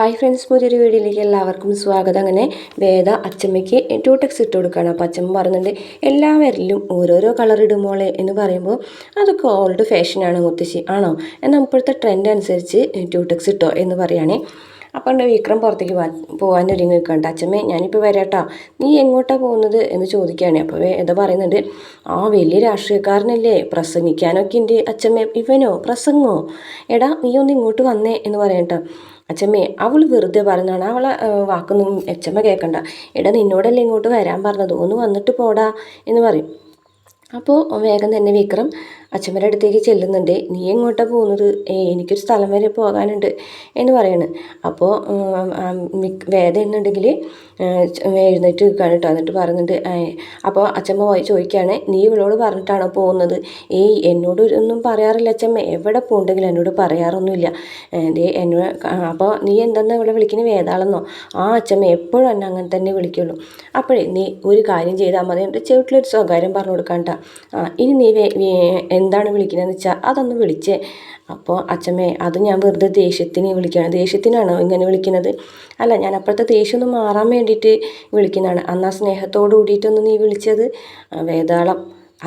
Hi friends പുതിയൊരു വീഡിയോയിലേക്ക് എല്ലാവർക്കും സ്വാഗതം. അങ്ങനെ വേദ അച്ചമ്മയ്ക്ക് ടെക്സ് ഇട്ട് കൊടുക്കുകയാണ്. അപ്പോൾ അച്ചമ്മ പറയുന്നുണ്ട് എല്ലാവരിലും ഓരോരോ കളർ ഇടുമോളെ എന്ന് പറയുമ്പോൾ അതൊക്കെ ഓൾഡ് ഫാഷനാണ് മുത്തശ്ശി. ആണോ? എന്നാൽ ഇപ്പോഴത്തെ ട്രെൻഡ് അനുസരിച്ച് ടു ടെക്സ് ഇട്ടോ എന്ന് പറയുകയാണേ. ഉണ്ട് വിക്രം പുറത്തേക്ക് പോകാൻ ഒരുങ്ങി നിൽക്കണ്ട അച്ഛമ്മേ ഞാനിപ്പോൾ വരാട്ടോ. നീ എങ്ങോട്ടാണ് പോകുന്നത് എന്ന് ചോദിക്കുകയാണ്. അപ്പോൾ എന്താ പറയുന്നുണ്ട് ആ വലിയ രാഷ്ട്രീയക്കാരനല്ലേ? പ്രസംഗിക്കാനൊക്കെ ഉണ്ട് അച്ഛമ്മേ ഇവനോ? പ്രസംഗമോ എടാ നീ ഒന്ന് ഇങ്ങോട്ട് വന്നേ എന്ന് പറയട്ടോ അച്ഛമ്മേ അവൾ വെറുതെ പറഞ്ഞാണ് അവളെ വാക്കൊന്നും അച്ഛമ്മ കേൾക്കണ്ട എടാ നിന്നോടല്ലേ ഇങ്ങോട്ട് വരാൻ പറഞ്ഞത്? ഒന്ന് വന്നിട്ട് പോടാ എന്ന് പറയും. അപ്പോൾ വേഗം തന്നെ വിക്രം അച്ഛമ്മയുടെ അടുത്തേക്ക് ചെല്ലുന്നുണ്ട്. നീ എങ്ങോട്ടാണ് പോകുന്നത്? എനിക്കൊരു സ്ഥലം വരെ പോകാനുണ്ട് എന്ന് പറയാണ്. അപ്പോൾ വേദ എന്നുണ്ടെങ്കിൽ എഴുന്നേറ്റ് നിൽക്കുകയാണ് കേട്ടോ. എന്നിട്ട് പറഞ്ഞിട്ട് അപ്പോൾ അച്ഛമ്മ പോയി ചോദിക്കുകയാണ് നീ ഇവളോട് പറഞ്ഞിട്ടാണോ പോകുന്നത്? ഏയ് എന്നോട് ഒന്നും പറയാറില്ല അച്ഛമ്മ. എവിടെ പോകുന്നുണ്ടെങ്കിലും എന്നോട് പറയാറൊന്നുമില്ല. ദേ എന്നോട് അപ്പോൾ നീ എന്തെന്നാ ഇവിടെ വിളിക്കുന്നത് വേതാളെന്നോ ആ അച്ഛമ്മ. എപ്പോഴും എന്നെ അങ്ങനെ തന്നെ വിളിക്കുള്ളൂ. അപ്പോഴേ നീ ഒരു കാര്യം ചെയ്താൽ മതി. എന്നിട്ട് ചെവിട്ടിലൊരു സ്വകാര്യം പറഞ്ഞു കൊടുക്കാൻ. ആ ഇനി നീ എന്താണ് വിളിക്കുന്നതെന്ന് വെച്ചാൽ അതൊന്ന് വിളിച്ചേ. അപ്പോൾ അച്ഛമ്മേ അത് ഞാൻ വെറുതെ ദേഷ്യത്തിന് വിളിക്കുകയാണ്. ദേഷ്യത്തിനാണോ ഇങ്ങനെ വിളിക്കുന്നത് അല്ല ഞാൻ അപ്പോഴത്തെ ദേഷ്യം ഒന്ന് മാറാൻ വേണ്ടിയിട്ട് വിളിക്കുന്നതാണ്. അന്ന് ആ സ്നേഹത്തോട് കൂടിയിട്ടൊന്ന് നീ വിളിച്ചത്? വേതാളം.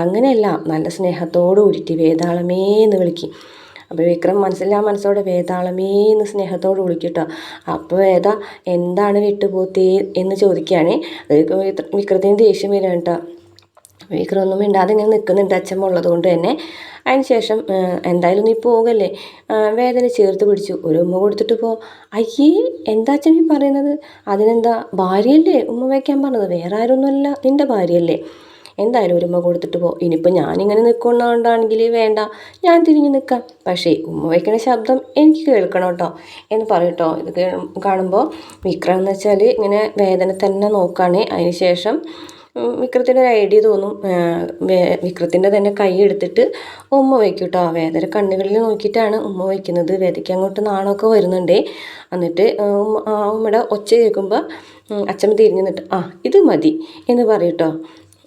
അങ്ങനെയല്ല നല്ല സ്നേഹത്തോട് കൂടിയിട്ട് വേതാളമേ എന്ന് വിളിക്കും. അപ്പോൾ വിക്രം മനസ്സിലാ മനസ്സോടെ വേതാളമേ എന്ന് സ്നേഹത്തോട് വിളിക്കട്ടോ അപ്പോൾ വേദ എന്താണ് വിട്ടുപോത്തേ എന്ന് ചോദിക്കുകയാണ്. അത് വിക്രത്തിന് ദേഷ്യം വരികയാണ് കേട്ടോ വിക്രം ഇണ്ടാതെ ഇങ്ങനെ നിൽക്കുന്നുണ്ട് അച്ഛമ്മ ഉള്ളത് കൊണ്ട് തന്നെ. അതിന് ശേഷം എന്തായാലും നീ പോകല്ലേ? വേദന ചേർത്ത് പിടിച്ചു. ഒരു ഉമ്മ കൊടുത്തിട്ട് പോ. അയ്യേ എന്താ അച്ഛൻ ഈ പറയുന്നത്? അതിനെന്താ ഭാര്യയല്ലേ? ഉമ്മ വയ്ക്കാൻ പറഞ്ഞത്. വേറെ ആരൊന്നുമല്ല നിന്റെ ഭാര്യയല്ലേ. എന്തായാലും ഒരു ഉമ്മ കൊടുത്തിട്ട് പോ. ഇനിയിപ്പോൾ ഞാനിങ്ങനെ നിൽക്കുന്നതുകൊണ്ടാണെങ്കിൽ വേണ്ട. ഞാൻ തിരിഞ്ഞ് നിൽക്കാം. പക്ഷേ ഉമ്മ വയ്ക്കുന്ന ശബ്ദം എനിക്ക് കേൾക്കണം കേട്ടോ. എന്ന് പറയട്ടോ ഇത് കാണുമ്പോൾ വിക്രം എന്ന് വെച്ചാൽ ഇങ്ങനെ വേദന തന്നെ നോക്കുകയാണ് അതിന് ശേഷം ഉം, വിക്രത്തിന് ഒരു ഐഡിയ തോന്നും വിക്രത്തിന്റെ തന്നെ കൈ എടുത്തിട്ട് ഉമ്മ വയ്ക്കും കേട്ടോ വേദന കണ്ണുകളിൽ നോക്കിയിട്ടാണ് ഉമ്മ വയ്ക്കുന്നത്. വേദയ്ക്ക് അങ്ങോട്ട് നാണമൊക്കെ വരുന്നുണ്ടേ. എന്നിട്ട് ഉമ്മയുടെ ഒച്ച കേൾക്കുമ്പോൾ അച്ഛമ്മ തിരിഞ്ഞു നിന്നിട്ട് ആ ഇത് മതി എന്ന് പറയട്ടോ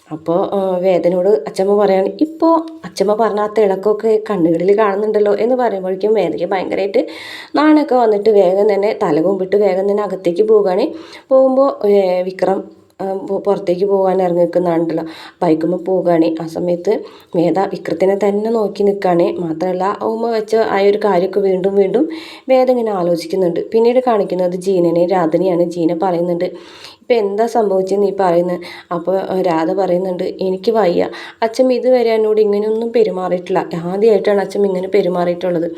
അപ്പോൾ വേദനയോട് അച്ഛമ്മ പറയാണ് ഇപ്പോൾ അച്ഛമ്മ പറഞ്ഞ ആ തിളക്കമൊക്കെ കണ്ണുകളിൽ കാണുന്നുണ്ടല്ലോ എന്ന് പറയുമ്പോഴേക്കും വേദനയ്ക്ക് ഭയങ്കരമായിട്ട് നാണൊക്കെ വന്നിട്ട് വേഗം തന്നെ തല കുമ്പിട്ട് വേഗം തന്നെ അകത്തേക്ക് പോവുകയാണ് പോകുമ്പോൾ വിക്രം പുറത്തേക്ക് പോകാൻ ഇറങ്ങി നിൽക്കുന്നുണ്ടല്ലോ ബൈക്കുമ്പോൾ പോകുകയാണ് ആ സമയത്ത് വേദ വിക്രത്തിനെ തന്നെ നോക്കി നിൽക്കുകയാണ് മാത്രമല്ല ഉമ്മ വെച്ച ആ ഒരു കാര്യമൊക്കെ വീണ്ടും വീണ്ടും വേദ ഇങ്ങനെ ആലോചിക്കുന്നുണ്ട്. പിന്നീട് കാണിക്കുന്നത് ജീനനെ രാധനെയാണ്. ജീന പറയുന്നുണ്ട് ഇപ്പം എന്താ സംഭവിച്ചത് നീ പറയുന്നത് അപ്പോൾ രാധ പറയുന്നുണ്ട് എനിക്ക് വയ്യ. അച്ഛൻ ഇതുവരെ എന്നോട് ഇങ്ങനെയൊന്നും പെരുമാറിയിട്ടില്ല. ആദ്യമായിട്ടാണ് അച്ഛൻ ഇങ്ങനെ പെരുമാറിയിട്ടുള്ളത്.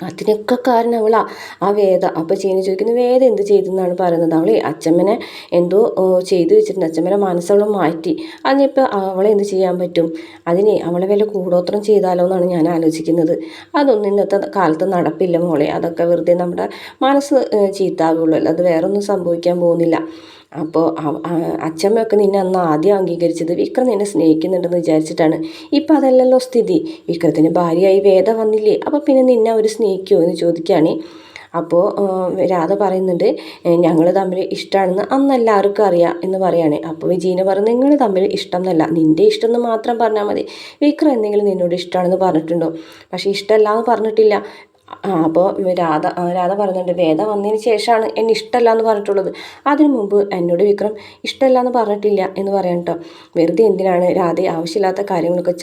അതിനൊക്കെ കാരണം അവളാ ആ വേദ. അപ്പോൾ ചീനി ചോദിക്കുന്നു വേദ എന്ത് ചെയ്തു എന്നാണ് പറയുന്നത്? അവൾ അച്ഛമ്മനെ എന്തോ ചെയ്തു വെച്ചിട്ടുണ്ട്. അച്ഛമ്മനെ മനസ്സവൾ മാറ്റി. അതിനിപ്പോൾ അവളെ എന്ത് ചെയ്യാൻ പറ്റും? അതിനെ അവളെ വല്ല കൂടോത്രം ചെയ്താലോ എന്നാണ് ഞാൻ ആലോചിക്കുന്നത്. അതൊന്നും ഇന്നത്തെ കാലത്ത് നടപ്പില്ല മോളെ. അതൊക്കെ വെറുതെ നമ്മുടെ മനസ്സ് ചീത്താകുള്ളൂ അല്ലാതെ വേറൊന്നും സംഭവിക്കാൻ പോകുന്നില്ല. അപ്പോൾ അച്ഛമ്മയൊക്കെ നിന്നെ അന്ന് ആദ്യം അംഗീകരിച്ചത് വിക്രം നിന്നെ സ്നേഹിക്കുന്നുണ്ടെന്ന് വിചാരിച്ചിട്ടാണ്. ഇപ്പം അതല്ലല്ലോ സ്ഥിതി. വിക്രത്തിന് ഭാര്യയായി വേദ വന്നില്ലേ? അപ്പോൾ പിന്നെ നിന്നെ അവർ സ്നേഹിക്കുമോ എന്ന് ചോദിക്കുകയാണ് അപ്പോൾ രാധ പറയുന്നുണ്ട് ഞങ്ങൾ തമ്മിൽ ഇഷ്ടമാണെന്ന് അന്ന് എല്ലാവർക്കും അറിയാം എന്ന് പറയാണ്. അപ്പോൾ വിജീന പറഞ്ഞു നിങ്ങൾ തമ്മിൽ ഇഷ്ടം എന്നല്ല നിന്റെ ഇഷ്ടം എന്ന് മാത്രം പറഞ്ഞാൽ മതി. വിക്രം എന്തെങ്കിലും നിന്നോട് ഇഷ്ടമാണെന്ന് പറഞ്ഞിട്ടുണ്ടോ? പക്ഷേ ഇഷ്ടമല്ല എന്ന് പറഞ്ഞിട്ടില്ല. അപ്പോൾ രാധ രാധ പറയുന്നുണ്ട് വേദ വന്നതിന് ശേഷമാണ് എന്നെ ഇഷ്ടമല്ല എന്ന് പറഞ്ഞിട്ടുള്ളത്. അതിനു മുമ്പ് എന്നോട് വിക്രം ഇഷ്ടമല്ല എന്ന് പറഞ്ഞിട്ടില്ല എന്ന് പറയാം കേട്ടോ വെറുതെ എന്തിനാണ് രാധ ആവശ്യമില്ലാത്ത കാര്യങ്ങളൊക്കെ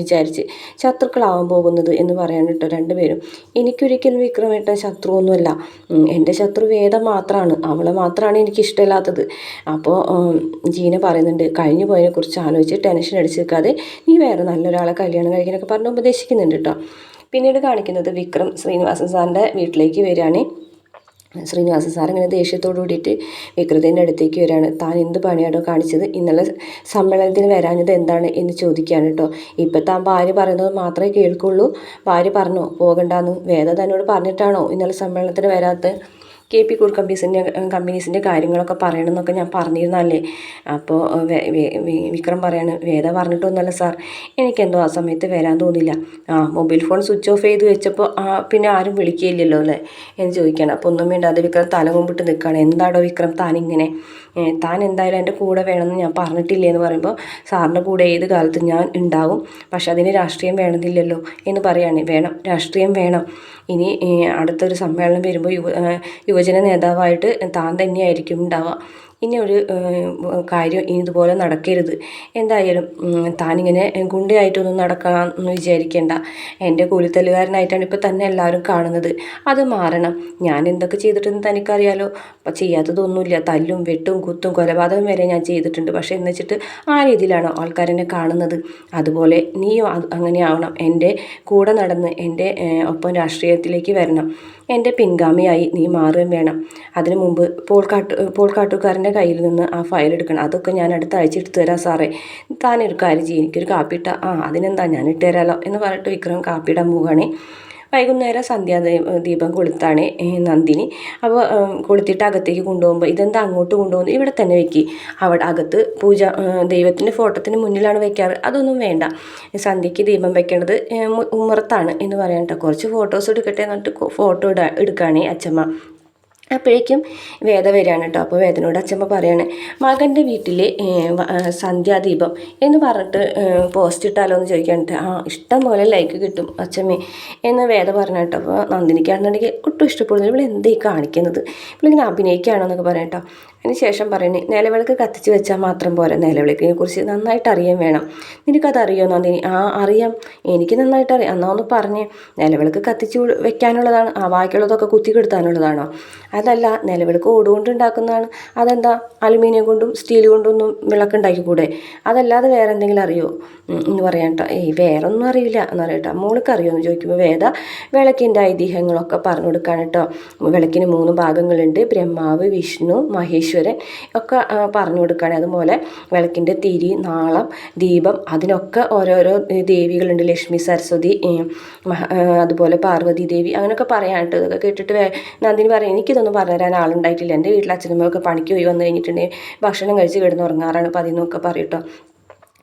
വിചാരിച്ച് ശത്രുക്കളാവാൻ പോകുന്നത് എന്ന് പറയാൻ കേട്ടോ രണ്ടുപേരും. എനിക്കൊരിക്കലും വിക്രമേട്ട ശത്രുവൊന്നുമല്ല. എന്റെ ശത്രു വേദ മാത്രമാണ് അവളെ മാത്രമാണ് എനിക്ക് ഇഷ്ടമില്ലാത്തത്. അപ്പോൾ ജീന പറയുന്നുണ്ട് കഴിഞ്ഞു പോയതിനെക്കുറിച്ച് ആലോചിച്ച് ടെൻഷൻ അടിച്ച് നീ വേറെ നല്ലൊരാളെ കല്യാണം കഴിക്കാനൊക്കെ പറഞ്ഞ് ഉപദേശിക്കുന്നുണ്ട് കേട്ടോ പിന്നീട് കാണിക്കുന്നത് വിക്രം ശ്രീനിവാസൻ സാറിന്റെ വീട്ടിലേക്ക് വരികയാണ്. ശ്രീനിവാസൻ സാർ ഇങ്ങനെ ദേഷ്യത്തോടു കൂടിയിട്ട് വിക്രത്തിന്റെ അടുത്തേക്ക് വരികയാണ്. താൻ എന്ത് പണിയാണോ കാണിച്ചത്? ഇന്നലെ സമ്മേളനത്തിന് വരാഞ്ഞത് എന്താണ്? എന്ന് ചോദിക്കുകയാണ് കേട്ടോ. ഇപ്പം താൻ ഭാര്യ പറയുന്നത് മാത്രമേ കേൾക്കുള്ളൂ. ഭാര്യ പറഞ്ഞോ? പോകണ്ടെന്ന്. വേദ തന്നോട് പറഞ്ഞിട്ടാണോ ഇന്നലെ സമ്മേളനത്തിന് വരാത്തത്? കെ പി കൂർ കമ്പനീസിന്റെ കമ്പനീസിന്റെ കാര്യങ്ങളൊക്കെ പറയണമെന്നൊക്കെ ഞാൻ പറഞ്ഞിരുന്നല്ലേ അപ്പോൾ വിക്രം പറയാണ് വേദ പറഞ്ഞിട്ടൊന്നുമല്ല സാർ. എനിക്കെന്തോ ആ സമയത്ത് വരാൻ തോന്നില്ല ആ മൊബൈൽ ഫോൺ സ്വിച്ച് ഓഫ് ചെയ്ത് വെച്ചപ്പോൾ പിന്നെ ആരും വിളിക്കുകയില്ലല്ലോ അല്ലേ? എന്ന് ചോദിക്കുകയാണ്. അപ്പോൾ ഒന്നും വേണ്ടാതെ വിക്രം തല കൊമ്പിട്ട് നിൽക്കുകയാണ്. എന്താടോ വിക്രം താനിങ്ങനെ? താൻ എന്തായാലും എന്റെ കൂടെ വേണമെന്ന് ഞാൻ പറഞ്ഞിട്ടില്ലേ എന്ന് പറയുമ്പോൾ സാറിന്റെ കൂടെ ഏത് കാലത്തും ഞാൻ ഉണ്ടാവും. പക്ഷെ അതിന് രാഷ്ട്രീയം വേണമെന്നില്ലല്ലോ എന്ന് പറയുകയാണ്. വേണം രാഷ്ട്രീയം വേണം. ഇനി അടുത്തൊരു സമ്മേളനം വരുമ്പോൾ യുവ യുവജന നേതാവായിട്ട് താൻ തന്നെയായിരിക്കും ഉണ്ടാവുക. ഇനി ഒരു കാര്യം ഇനി ഇതുപോലെ നടക്കരുത്. എന്തായാലും താനിങ്ങനെ ഗുണ്ടയായിട്ടൊന്നും നടക്കാമെന്ന് വിചാരിക്കേണ്ട. എന്റെ കൂലിത്തല്ലുകാരനായിട്ടാണ് ഇപ്പോൾ തന്നെ എല്ലാവരും കാണുന്നത്. അത് മാറണം. ഞാൻ എന്തൊക്കെ ചെയ്തിട്ടെന്ന് തനിക്കറിയാലോ. അപ്പം ചെയ്യാത്തതൊന്നുമില്ല. തല്ലും വെട്ടും കുത്തും കൊലപാതകം വരെ ഞാൻ ചെയ്തിട്ടുണ്ട്. പക്ഷേ എന്ന് വെച്ചിട്ട് ആ രീതിയിലാണോ ആൾക്കാരെന്നെ കാണുന്നത്. അതുപോലെ നീയും അങ്ങനെ ആവണം. എന്റെ കൂടെ നടന്ന് എന്റെ ഒപ്പം രാഷ്ട്രീയത്തിലേക്ക് വരണം. എന്റെ പിൻഗാമിയായി നീ മാറുകയും വേണം. അതിനു മുമ്പ് പോൾ കാട്ടു പോൾ കാട്ടുകാരന്റെ കയ്യിൽ നിന്ന് ആ ഫയൽ എടുക്കണം. അതൊക്കെ ഞാൻ അടുത്ത ആഴ്ച എടുത്തു തരാം സാറേ. താനൊരു കാര്യം ചെയ്യും എനിക്കൊരു കാപ്പി ഇട്ട ആ അതിനെന്താ ഞാൻ ഇട്ട് തരാമല്ലോ എന്ന് പറഞ്ഞിട്ട് വിക്രം കാപ്പി ഇടാൻ പോവുകയാണേ വൈകുന്നേരം സന്ധ്യാ ദീപം കൊളുത്താണ് നന്ദിനി. അപ്പോൾ കൊളുത്തിട്ട് അകത്തേക്ക് കൊണ്ടുപോകുമ്പോൾ ഇതെന്താ അങ്ങോട്ട് കൊണ്ടുപോകുന്നു ഇവിടെ തന്നെ വെക്കി. അവിടെ അകത്ത് പൂജ ദൈവത്തിന്റെ ഫോട്ടോത്തിന് മുന്നിലാണ് വെക്കാറ്. അതൊന്നും വേണ്ട. സന്ധ്യയ്ക്ക് ദീപം വെക്കേണ്ടത് ഉമ്മറത്താണ് എന്ന് പറയാൻ കേട്ടോ. കുറച്ച് ഫോട്ടോസ് എടുക്കട്ടെ എന്നിട്ട് ഫോട്ടോ ഇടാ എടുക്കുകയാണേ അച്ഛമ്മ അപ്പോഴേക്കും വേദ വരികയാണ് കേട്ടോ. അപ്പോൾ വേദനോട് അച്ഛമ്മ പറയാണ് മകന്റെ വീട്ടിലെ ഏ, വ- ആ, സന്ധ്യാദീപം എന്ന് പറഞ്ഞിട്ട് പോസ്റ്റ് ഇട്ടാലോ എന്ന് ചോദിക്കാനിട്ട് ആ ഇഷ്ടം പോലെ ലൈക്ക് കിട്ടും അച്ഛമ്മേ. എന്ന് വേദ പറഞ്ഞു കേട്ടോ. അപ്പോൾ നന്ദിനിക്കാണെന്നുണ്ടെങ്കിൽ ഒട്ടും ഇഷ്ടപ്പെടുന്നില്ല. ഇവിടെ എന്തേ കാണിക്കുന്നത്? ഇവളിങ്ങനെ അഭിനയിക്കുകയാണോ? എന്നൊക്കെ പറയാം കേട്ടോ. അതിന് ശേഷം പറയുന്നത് നിലവിളക്ക് കത്തിച്ച് വെച്ചാൽ മാത്രം പോരാ നിലവിളക്കിനെ കുറിച്ച് നന്നായിട്ട് അറിയാൻ വേണം. നിനക്കതറിയോ നന്ദിനി ആ അറിയാം. എനിക്ക് നന്നായിട്ട് അറിയാം. എന്നാ ഒന്ന് പറഞ്ഞേ. നിലവിളക്ക് കത്തിച്ച് വെക്കാനുള്ളതാണ് ആ ബാക്കിയുള്ളതൊക്കെ കുത്തി കെടുത്താനുള്ളതാണോ? അതല്ല നിലവിളക്ക് ഓടുകൊണ്ട് ഉണ്ടാക്കുന്നതാണ്. അതെന്താ? അലുമിനിയം കൊണ്ടും സ്റ്റീൽ കൊണ്ടൊന്നും വിളക്കുണ്ടാക്കിക്കൂടെ അതല്ലാതെ വേറെ എന്തെങ്കിലും അറിയോ? എന്ന് പറയാം കേട്ടോ ഏയ് വേറെ ഒന്നും അറിയില്ല. എന്ന് പറയട്ടോ മോൾക്ക് അറിയുമെന്ന് ചോദിക്കുമ്പോൾ വേദ വിളക്കിന്റെ ഐതിഹ്യങ്ങളൊക്കെ പറഞ്ഞു കൊടുക്കാൻ കേട്ടോ വിളക്കിന് മൂന്ന് ഭാഗങ്ങളുണ്ട്. ബ്രഹ്മാവ് വിഷ്ണു മഹേശ്വരൻ ഒക്കെ പറഞ്ഞു കൊടുക്കുകയാണ് അതുപോലെ വിളക്കിന്റെ തിരി നാളം ദീപം അതിനൊക്കെ ഓരോരോ ദേവികളുണ്ട്. ലക്ഷ്മി സരസ്വതി അതുപോലെ പാർവതി ദേവി അങ്ങനെയൊക്കെ പറയാനായിട്ട് ഇതൊക്കെ കേട്ടിട്ട് നന്ദിനി പറയും എനിക്കിതൊന്നും പറഞ്ഞു തരാൻ ആളുണ്ടായിട്ടില്ല. എന്റെ വീട്ടിൽ അച്ഛനമ്മയൊക്കെ പണിക്ക് പോയി വന്നു കഴിഞ്ഞിട്ടുണ്ടെങ്കിൽ ഭക്ഷണം കഴിച്ച് കിടന്ന് പതിന്നൊക്കെ പതിനൊക്കെ പറയട്ടോ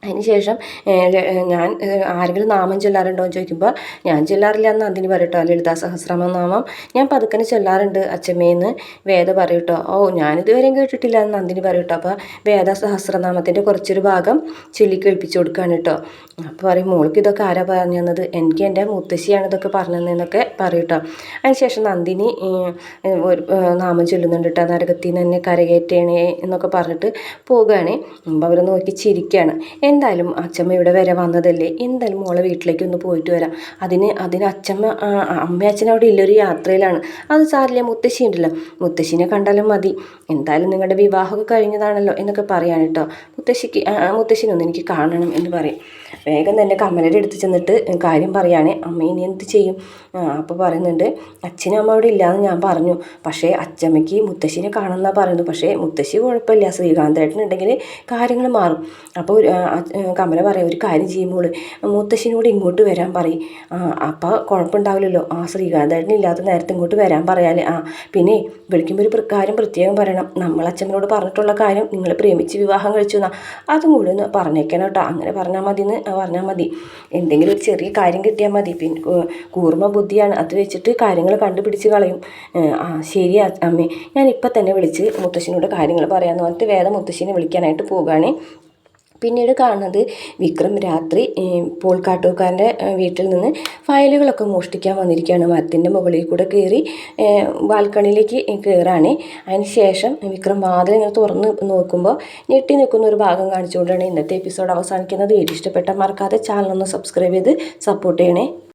അതിന് ശേഷം ഏ, ല- ഏ, ഞാൻ ആരെങ്കിലും നാമം ചൊല്ലാറുണ്ടോ എന്ന് ചോദിക്കുമ്പോൾ ഞാൻ ചൊല്ലാറില്ല എന്ന് അതിന് പറയട്ടോ ലളിതാ സഹസ്രമ നാമം. ഞാൻ പതുക്കനെ ചൊല്ലാറുണ്ട് അച്ഛമ്മേന്ന് വേദ പറയട്ടോ ഓ ഞാനിതുവരെയും കേട്ടിട്ടില്ല എന്ന് നന്ദിനി പറയട്ടോ അപ്പോൾ വേദ സഹസ്രനാമത്തിന്റെ കുറച്ചൊരു ഭാഗം ചൊല്ലി കേൾപ്പിച്ചു കൊടുക്കുകയാണ് കേട്ടോ അപ്പോൾ പറയും മോൾക്ക് ഇതൊക്കെ ആരാ പറഞ്ഞു തന്നത്? എനിക്ക് എന്റെ മുത്തശ്ശിയാണ് ഇതൊക്കെ പറഞ്ഞു തന്നതെന്നൊക്കെ പറയട്ടോ അതിനുശേഷം നന്ദിനി ഒരു നാമം ചൊല്ലുന്നുണ്ട് കേട്ടോ നരകത്തിൽ നിന്ന് തന്നെ കരകയറ്റേണേ എന്നൊക്കെ പറഞ്ഞിട്ട് പോവുകയാണ് അപ്പോൾ അവർ നോക്കി ചിരിക്കുകയാണ് എന്തായാലും അച്ഛമ്മ ഇവിടെ വരെ വന്നതല്ലേ? എന്തായാലും മോളെ വീട്ടിലേക്ക് ഒന്ന് പോയിട്ട് വരാം. അതിന് അതിന് അച്ഛമ്മ അമ്മ അച്ഛൻ അവിടെ ഇല്ലൊരു യാത്രയിലാണ്. അത് സാറില്ല മുത്തശ്ശി ഉണ്ടല്ലോ. മുത്തശ്ശിനെ കണ്ടാലും മതി. എന്തായാലും നിങ്ങളുടെ വിവാഹമൊക്കെ കഴിഞ്ഞതാണല്ലോ എന്നൊക്കെ പറയാൻ കേട്ടോ. മുത്തശ്ശിക്ക് മുത്തശ്ശിനൊന്ന് എനിക്ക് കാണണം എന്ന് പറയും. വേഗം തന്നെ കമലയുടെ അടുത്ത് ചെന്നിട്ട് കാര്യം പറയുകയാണെ അമ്മ ഇനി എന്ത് ചെയ്യും? അപ്പോൾ പറയുന്നുണ്ട് അച്ഛനും അമ്മ അവിടെ ഇല്ലയെന്ന് ഞാൻ പറഞ്ഞു. പക്ഷേ അച്ഛമ്മയ്ക്ക് മുത്തശ്ശിനെ കാണണമെന്നാണ് പറയുന്നത്. പക്ഷേ മുത്തശ്ശി കുഴപ്പമില്ല. ശ്രീകാന്തേട്ടനുണ്ടെങ്കിൽ കാര്യങ്ങൾ മാറും. അപ്പോൾ കമല പറയാം ഒരു കാര്യം ചെയ്യുമ്പോൾ മുത്തശ്ശിനോട് ഇങ്ങോട്ട് വരാൻ പറയും. അപ്പോൾ കുഴപ്പമുണ്ടാവില്ലല്ലോ. ആ ശ്രീകാന്തേട്ടൻ ഇല്ലാത്ത നേരത്തെ ഇങ്ങോട്ട് വരാൻ പറയാൽ ആ പിന്നെ വിളിക്കുമ്പോൾ ഒരു കാര്യം പ്രത്യേകം പറയണം. നമ്മൾ അച്ഛമ്മനോട് പറഞ്ഞിട്ടുള്ള കാര്യം നിങ്ങൾ പ്രേമിച്ച് വിവാഹം കഴിച്ചു എന്നാൽ അതും കൂടി ഒന്ന് പറഞ്ഞേക്കണം കേട്ടോ. അങ്ങനെ പറഞ്ഞാൽ മതി എന്ന് പറഞ്ഞാൽ മതി. എന്തെങ്കിലും ഒരു ചെറിയ കാര്യം കിട്ടിയാൽ മതി. പിന്നെ കൂർമ്മ ബുദ്ധിയാണ്. അത് വെച്ചിട്ട് കാര്യങ്ങൾ കണ്ടുപിടിച്ച് കളയും. ആ ശരി അമ്മേ. ഞാൻ ഇപ്പം തന്നെ വിളിച്ച് മുത്തശ്ശിനോട് കാര്യങ്ങൾ പറയാമെന്ന് പറഞ്ഞിട്ട് വേദം മുത്തശ്ശിനെ വിളിക്കാനായിട്ട് പോവുകയാണ് പിന്നീട് കാണുന്നത് വിക്രം രാത്രി പോൾ കാട്ടൂക്കാരന്റെ വീട്ടിൽ നിന്ന് ഫയലുകളൊക്കെ മോഷ്ടിക്കാൻ വന്നിരിക്കുകയാണ്. മരത്തിന്റെ മുകളിൽ കൂടെ കയറി ബാൽക്കണിയിലേക്ക് കയറാണ്. അതിന് ശേഷം വിക്രം വാതിൽ ഇങ്ങനെ തുറന്ന് നോക്കുമ്പോൾ ഞെട്ടി നിൽക്കുന്ന ഒരു ഭാഗം കാണിച്ചുകൊണ്ടാണ് ഇന്നത്തെ എപ്പിസോഡ് അവസാനിക്കുന്നത്. വീഡിയോ ഇഷ്ടപ്പെട്ട മറക്കാതെ ചാനൽ ഒന്ന് സബ്സ്ക്രൈബ് ചെയ്ത് സപ്പോർട്ട് ചെയ്യണേ.